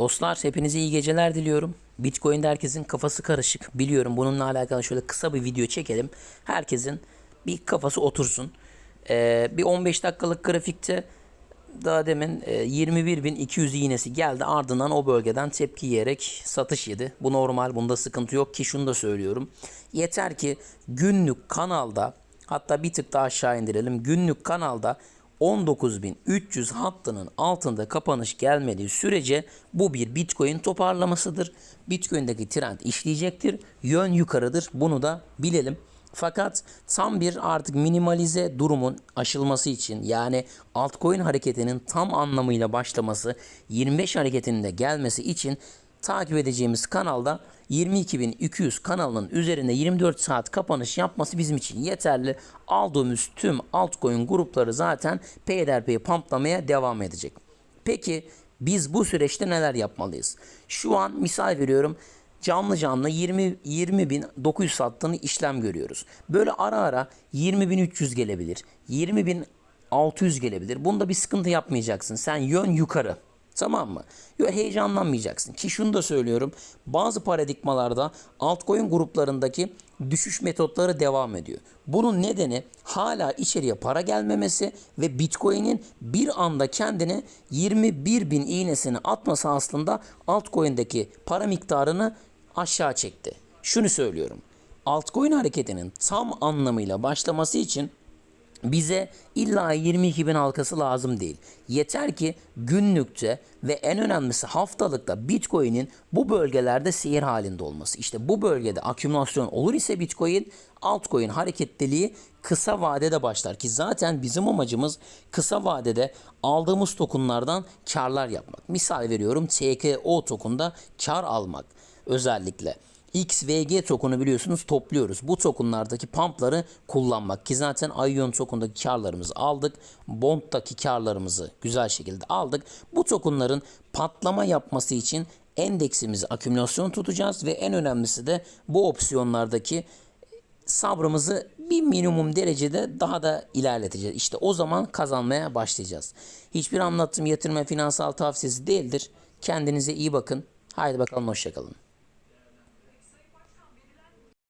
Dostlar hepinize iyi geceler diliyorum. Bitcoin'de herkesin kafası karışık. Biliyorum bununla alakalı şöyle kısa bir video çekelim. Herkesin bir kafası otursun. Ee, bir 15 dakikalık grafikte daha demin e, 21.200 iğnesi geldi. Ardından o bölgeden tepki yiyerek satış yedi. Bu normal. Bunda sıkıntı yok ki şunu da söylüyorum. Yeter ki günlük kanalda hatta bir tık daha aşağı indirelim. Günlük kanalda 19.300 hattının altında kapanış gelmediği sürece bu bir Bitcoin toparlamasıdır. Bitcoin'deki trend işleyecektir. Yön yukarıdır. Bunu da bilelim. Fakat tam bir artık minimalize durumun aşılması için yani altcoin hareketinin tam anlamıyla başlaması 25 hareketinin de gelmesi için takip edeceğimiz kanalda 22.200 kanalının üzerinde 24 saat kapanış yapması bizim için yeterli. Aldığımız tüm altcoin grupları zaten peyderpey pamplamaya devam edecek. Peki biz bu süreçte neler yapmalıyız? Şu an misal veriyorum canlı canlı 20 20.900 sattığını işlem görüyoruz. Böyle ara ara 20.300 gelebilir. 20.600 gelebilir. Bunda bir sıkıntı yapmayacaksın. Sen yön yukarı. Tamam mı? Yok heyecanlanmayacaksın. Ki şunu da söylüyorum. Bazı paradigmalarda altcoin gruplarındaki düşüş metotları devam ediyor. Bunun nedeni hala içeriye para gelmemesi ve Bitcoin'in bir anda kendini 21 bin iğnesini atması aslında altcoin'deki para miktarını aşağı çekti. Şunu söylüyorum. Altcoin hareketinin tam anlamıyla başlaması için bize illa 22 bin halkası lazım değil. Yeter ki günlükte ve en önemlisi haftalıkta Bitcoin'in bu bölgelerde seyir halinde olması. İşte bu bölgede akümülasyon olur ise Bitcoin altcoin hareketliliği kısa vadede başlar ki zaten bizim amacımız kısa vadede aldığımız tokenlardan karlar yapmak. Misal veriyorum TKO token'da kar almak özellikle. XVG token'u biliyorsunuz topluyoruz. Bu tokenlardaki pumpları kullanmak ki zaten ION token'daki karlarımızı aldık. Bond'daki karlarımızı güzel şekilde aldık. Bu tokenların patlama yapması için endeksimizi akümülasyon tutacağız ve en önemlisi de bu opsiyonlardaki sabrımızı bir minimum derecede daha da ilerleteceğiz. İşte o zaman kazanmaya başlayacağız. Hiçbir anlattığım yatırım finansal tavsiyesi değildir. Kendinize iyi bakın. Haydi bakalım hoşçakalın.